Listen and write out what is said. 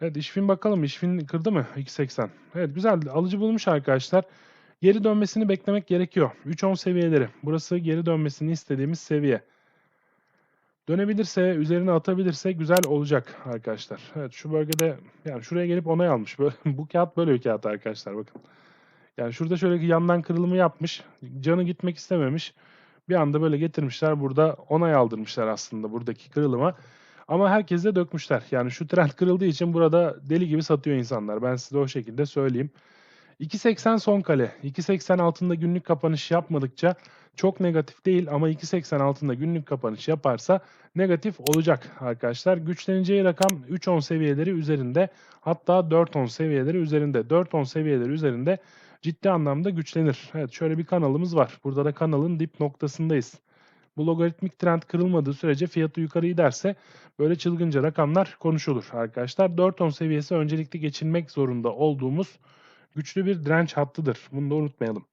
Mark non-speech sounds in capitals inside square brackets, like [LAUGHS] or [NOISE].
Evet işfin bakalım. İşfin kırdı mı? 2.80. Evet güzel. Alıcı bulmuş arkadaşlar. Geri dönmesini beklemek gerekiyor. 3.10 seviyeleri. Burası geri dönmesini istediğimiz seviye. Dönebilirse, üzerine atabilirse güzel olacak arkadaşlar. Evet şu bölgede yani şuraya gelip onay almış. [LAUGHS] Bu kağıt böyle bir kağıt arkadaşlar bakın. Yani şurada şöyle yandan kırılımı yapmış. Canı gitmek istememiş. Bir anda böyle getirmişler burada onay aldırmışlar aslında buradaki kırılıma. Ama herkese dökmüşler. Yani şu trend kırıldığı için burada deli gibi satıyor insanlar. Ben size o şekilde söyleyeyim. 2.80 son kale. 2.80 altında günlük kapanış yapmadıkça çok negatif değil ama 2.80 altında günlük kapanış yaparsa negatif olacak arkadaşlar. Güçleneceği rakam 3.10 seviyeleri üzerinde hatta 4.10 seviyeleri üzerinde. 4.10 seviyeleri üzerinde ciddi anlamda güçlenir. Evet şöyle bir kanalımız var. Burada da kanalın dip noktasındayız. Bu logaritmik trend kırılmadığı sürece fiyatı yukarı giderse böyle çılgınca rakamlar konuşulur arkadaşlar. 4.10 seviyesi öncelikle geçilmek zorunda olduğumuz güçlü bir direnç hattıdır. Bunu da unutmayalım.